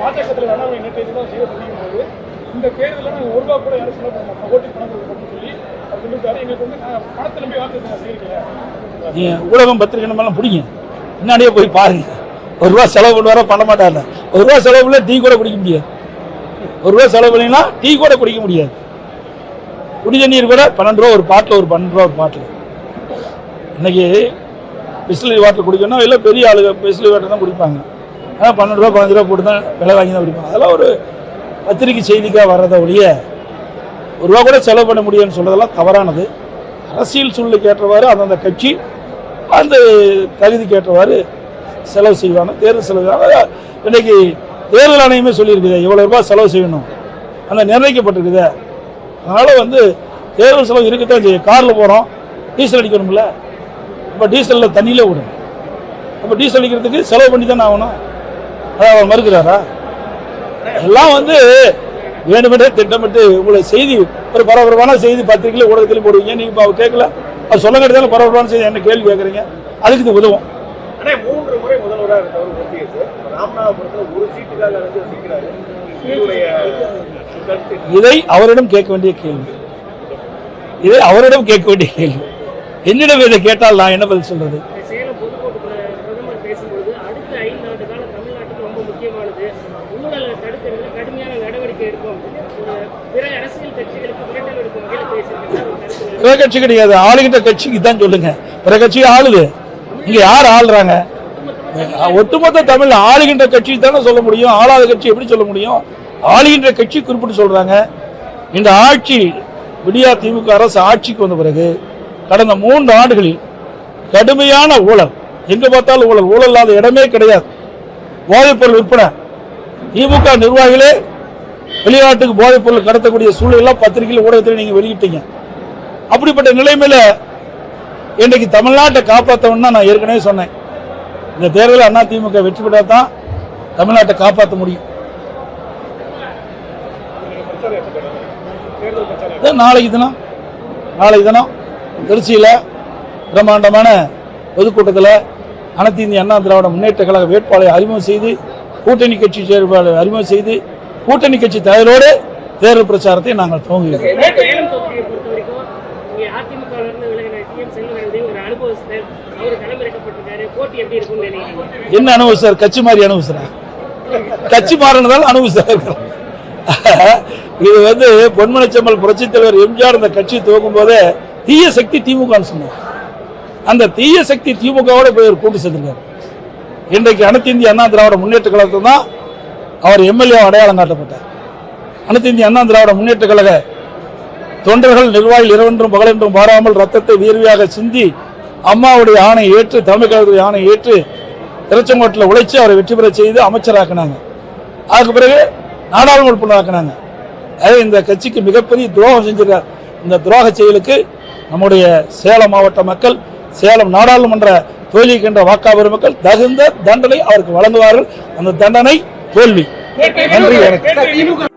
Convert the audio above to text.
பாஜகத்தில் தலைவர் அண்ணாமலை நேற்று தான் செய்ய சொல்லிக்கும் போது இந்த தேர்தலில் நாங்கள் ஒரு ரூபா கூட யாரும் செலவு பண்ண மாட்டோம் ஓட்டு பணம் கொடுக்கணும்னு சொல்லி அவர் சொல்லியிருக்காரு. எங்களுக்கு வந்து நான் பணத்தை நம்பி வாக்கு செய்யல நீங்க ஊடகம் பத்திரிகை நம்மலாம் பிடிங்க. முன்னாடியே போய் பாருங்க. ஒரு ரூபா செலவு பண்ணுவாரோ பண்ண மாட்டாங்க ஒரு ரூபா செலவு பண்ணல டீ கூட குடிக்க முடியாது. ஒரு ரூபா செலவு பண்ணினா டீ கூட குடிக்க முடியாது. குடி தண்ணீர் கூட பன்னெண்டு ரூபா ஒரு பாட்டில் ஒரு பன்னெண்டு ரூபா ஒரு பாட்டில். இன்னைக்கு பிஸ்லரி வாட்டர் குடிக்கணும் இல்லை பெரிய ஆளுங்க பிஸ்லரி வாட்டர் தான் குடிப்பாங்க. பன்னெண்டு ரூபா பதினஞ்சு ரூபா போட்டு தான் விலை வாங்கி தான் விடுப்பாங்க அதெல்லாம் ஒரு பத்திரிக்கை செய்திக்காக வர்றதை ஒழிய ஒரு ரூபா கூட செலவு பண்ண முடியும்னு சொல்கிறதெல்லாம் தவறானது. அரசியல் சூழ்நிலைக்கு ஏற்றவாறு அந்தந்த கட்சி அந்த தகுதிக்கு ஏற்றவாறு செலவு செய்வாங்க தேர்தல் செலவு இன்றைக்கி தேர்தல் ஆணையமே சொல்லியிருக்குது இவ்வளோ ரூபாய் செலவு செய்யணும். அந்த நிர்ணயிக்கப்பட்டிருக்குது. அதனால் வந்து தேர்தல் செலவு இருக்கத்தான் செய்யும். காரில் போகிறோம் டீசல் அடிக்கணும்ல. இப்போ டீசலில் தண்ணியிலே விடும். அப்போ டீசல் அடிக்கிறதுக்கு செலவு பண்ணி தானே ஆகணும். அதை அவர் மறுக்கிறாரா? எல்லாம் வந்து வேணுமென்றே திட்டமிட்டு உங்களை செய்தி ஒரு பரபரப்பான செய்தி பத்திரிகையில் ஊடகத்திலும் போடுவீங்க. நீங்கள் இப்போ அவர் கேட்கல அது சொல்ல கிடையாது பரபரப்பான செய்தி என்ன கேள்வி கேட்குறீங்க அதுக்கு இது உதவும். மூன்று முறை முதல்வராக இருந்தவர் ராமநாதபுரத்துல ஒரு சீட்டுக்காக இதை அவரிடம் கேட்க வேண்டிய கேள்வி. இதை அவரிடம் கேட்க வேண்டிய கேள்வி. என்னிடம் இதை கேட்டால் நான் என்ன பதில் சொல்றது? ஊழலை தடுக்கிறதுல கடுமையான நடவடிக்கை எடுப்போம் பிற அரசியல் கட்சிகளுக்கு மிரட்டல் எடுக்கும் வகையில் பேசியிருக்கிறார் பிற கட்சி கிடையாது. ஆளுகின்ற கட்சிக்கு தான் சொல்லுங்க. பிற கட்சி ஆளுது. இங்க யார் ஆளுறாங்க? ஒட்டுமொத்த தமிழ் ஆளுகின்ற கட்சி தானே சொல்ல முடியும். ஆளாத கட்சி எப்படி சொல்ல முடியும்? ஆளுகின்ற கட்சி குறிப்பிட்டு சொல்றாங்க. இந்த ஆட்சி விடியா திமுக அரசு ஆட்சிக்கு வந்த பிறகு கடந்த மூன்று ஆண்டுகளில் கடுமையான ஊழல். எங்க பார்த்தாலும் ஊழல். ஊழல் இல்லாத இடமே கிடையாது. போதைப்பொருள் விற்பனை. திமுக நிர்வாகிகளே வெளிநாட்டுக்கு போதைப்பொருள் கடத்தக்கூடிய சூழலாம் பத்திரிகையில் ஊடகத்தில் நீங்க வெளியிட்டீங்க. அப்படிப்பட்ட நிலைமையில இன்றைக்கு தமிழ்நாட்டை காப்பாற்றணும்னா நான் ஏற்கனவே சொன்னேன். இந்த தேர்தலில் அண்ணா திமுக வெற்றி பெற்றால் தான் தமிழ்நாட்டை காப்பாற்ற முடியும். நாளைக்கு தினம். நாளைக்கு தினம் திருச்சியில் பிரம்மாண்டமான பொதுக்கூட்டத்தில் அனைத்து இந்திய அண்ணா திராவிட முன்னேற்ற கழக வேட்பாளரை அறிமுகம் செய்து கூட்டணி கட்சி செயற்பாளரை அறிமுகம் செய்து கூட்டணி கட்சி தலைவரோடு தேர்தல் பிரச்சாரத்தை நாங்கள் துவங்குகிறோம் என்ன அனுபவிச்சார் கட்சி மாதிரி அனுபவிச்சார் கட்சி மாறினதால் அனுபவிச்சார் இது வந்து பொன்மனச்செம்மல் புரட்சித் தலைவர் எம்ஜிஆர் இந்த கட்சி துவக்கும் போதே தீய சக்தி திமுகன்னு சொன்னார். அந்த தீய சக்தி திமுகவோட போய் ஒரு கூட்டு சேர்ந்திருக்காரு இன்றைக்கு அனைத்து இந்திய அண்ணா திராவிட முன்னேற்ற கழகத்தில் தான் அவர் எம்எல்ஏ அடையாளம் காட்டப்பட்டார். அனைத்து இந்திய அண்ணா திராவிட முன்னேற்ற கழக தொண்டர்கள் நிர்வாகிகள் இரவென்றும் பகலென்றும் பாராமல் ரத்தத்தை வீர்வையாக சிந்தி அம்மாவுடைய ஆணை ஏற்று தமிழ் கழகத்துடைய ஆணை ஏற்று திருச்செங்கோட்டில் உழைச்சி அவரை வெற்றி பெற செய்து அமைச்சராக்கினாங்க. அதுக்கு பிறகு நாடாளுமன்ற உறுப்பினராக்கினாங்க. அதே இந்த கட்சிக்கு மிகப்பெரிய துரோகம் செஞ்சிருக்கார் இந்த துரோக செயலுக்கு நம்முடைய சேலம் மாவட்ட மக்கள் சேலம் நாடாளுமன்ற தோல்விக்கின்ற வாக்காளர் மக்கள் தகுந்த தண்டனை அவருக்கு வழங்குவார்கள். அந்த தண்டனை தோல்வி. நன்றி வணக்கம். திமுக